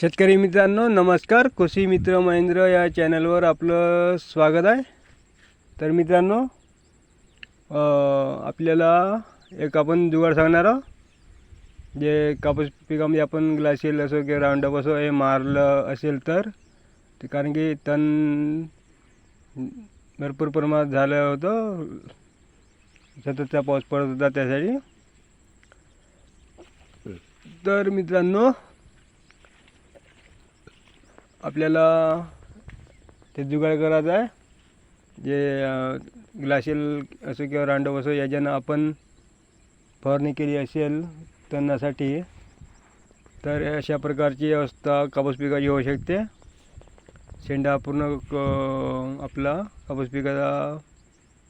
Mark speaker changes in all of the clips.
Speaker 1: शेतकरी मित्रांनो नमस्कार. कृषी मित्र महेंद्र या चॅनलवर आपलं स्वागत आहे. तर मित्रांनो आपल्याला एक आपण जुगाड सांगणार आहोत. जे कापूस पिकामध्ये आपण ग्लाशियल असो किंवा राऊंडअप असो हे मारलं असेल तर ते कारण की तण भरपूर प्रमाणात झालं होतं. सततचा पाऊस पडत होता त्यासाठी. तर मित्रांनो आपल्याला ते जुगाड करायचं आहे. जे ग्लासेल असो किंवा रांडव असो याच्यानं आपण फवारणी केली असेल तणासाठी तर अशा प्रकारची अवस्था कापूस पिकाची होऊ शकते. शेंडा पूर्ण क- आपला कापूस पिकाचा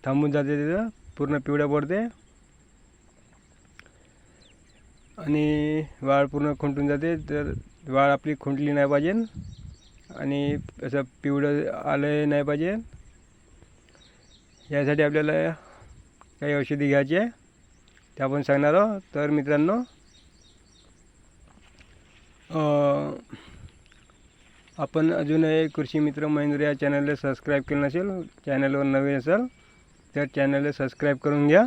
Speaker 1: थांबून जाते तिथं पूर्ण पिवळ्या पडते. आणि वाळ पूर्ण खुंटून जाते तर वाळ आपली खुंटली नाही पाहिजे. आणि असं पिवळं आलं नाही पाहिजे. यासाठी आपल्याला काही औषधी घ्यायची आहे. ते आपण सांगणार आहोत. तर मित्रांनो आपण अजूनही कृषी मित्र महेंद्र या चॅनलला सबस्क्राईब केलं नसेल चॅनलवर नवीन असेल तर चॅनलला सबस्क्राईब करून घ्या.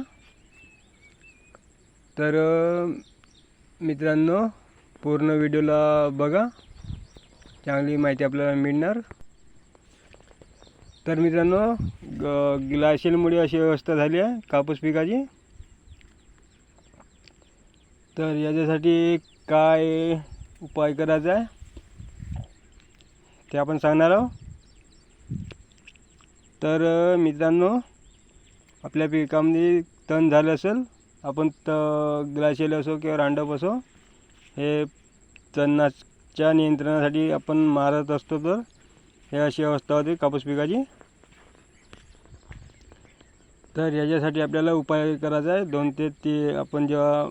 Speaker 1: तर मित्रांनो पूर्ण व्हिडिओला बघा. चांगली माहिती आपल्याला मिळणार. तर मित्रांनो ग ग्लाशियलमुळे अशी व्यवस्था झाली आहे कापूस पिकाची. तर याच्यासाठी काय उपाय करायचा आहे ते आपण सांगणार आहोत. तर मित्रांनो आपल्या पिकामध्ये तण झालं असेल आपण त ग्लाशियल असो किंवा रांडप असो हे च्या नियंत्रणासाठी आपण मारत असतो तर हे अशी अवस्था होते कापूस पिकाची. तर याच्यासाठी आपल्याला उपाय करायचा आहे. दोन ते ती आपण जेव्हा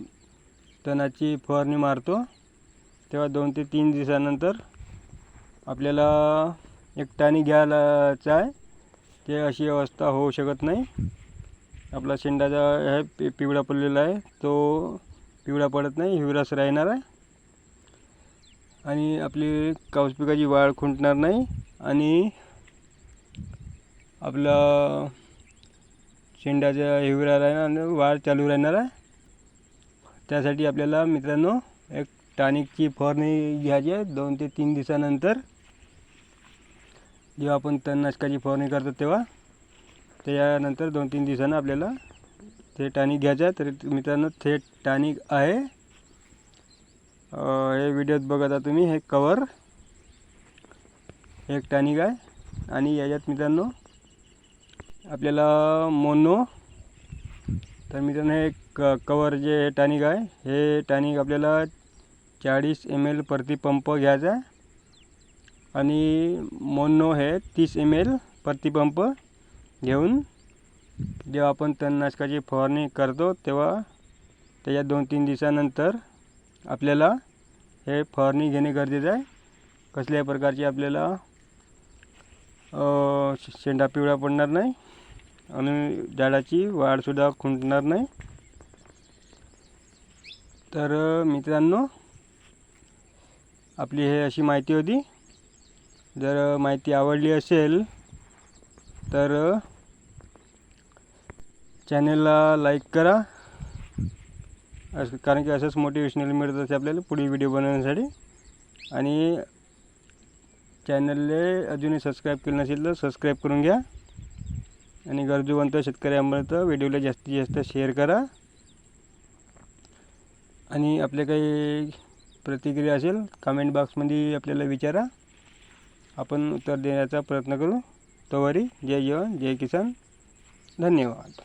Speaker 1: तणाची फवारणी मारतो तेव्हा दोन ते तीन दिवसानंतर आपल्याला एक टाणी घ्यायलाच आहे. ते अशी अवस्था होऊ शकत नाही. आपला शेंडाचा हे पिवळा पडलेला आहे. तो पिवळा पडत नाही. हिवरास राहणार आहे. आणि आपली कापूस पिकाची वाढ खुंटणार नाही आणि आपला शेंडाचा हिवरा राहणार आणि वाढ चालू राहणार आहे. त्यासाठी आपल्याला मित्रांनो एक टॉनिकची फवारणी घ्यायची आहे. दोन ते तीन दिवसानंतर जेव्हा आपण तणनाशकाची फवारणी करतो तेव्हा त्यानंतर दोन तीन दिवसानं आपल्याला ते टॉनिक घ्यायचं आहे. तर मित्रांनो थेट टॉनिक आहे. हे व्हिडिओत बघत आहात तुम्ही हे कवर एक टॉनिक आहे आणि याच्यात मित्रांनो आपल्याला मोनो. तर मित्रांनो हे क कवर जे टॉनिक आहे हे टॉनिक आपल्याला चाळीस एम एल प्रति पंप घ्यायचा आहे. आणि मोनो हे तीस एम एल प्रति पंप घेऊन जेव्हा आपण तणनाशकाची फवारणी करतो तेव्हा त्याच्या दोन तीन दिवसानंतर आपल्याला हे फवारणी घेणे गरजेचं आहे. कसल्याही प्रकारची आपल्याला शेंडा पिवळा पडणार नाही आणि झाडाची वाढसुद्धा खुंटणार नाही. तर मित्रांनो आपली हे अशी माहिती होती. जर माहिती आवडली असेल तर चॅनेलला लाईक करा. असं कारण की असंच मोटिवेशनल मिळत असते आपल्याला पुढील व्हिडिओ बनवण्यासाठी. आणि चॅनलले अजूनही सबस्क्राईब केलं नसेल तर सबस्क्राईब करून घ्या. आणि गरजूवंत शेतकऱ्यांपर्यंत व्हिडिओला जास्तीत जास्त शेअर करा. आणि आपल्या काही प्रतिक्रिया असेल कमेंट बॉक्समध्ये आपल्याला विचारा. आपण उत्तर देण्याचा प्रयत्न करू. तोवरी जय जवान जय किसान. धन्यवाद.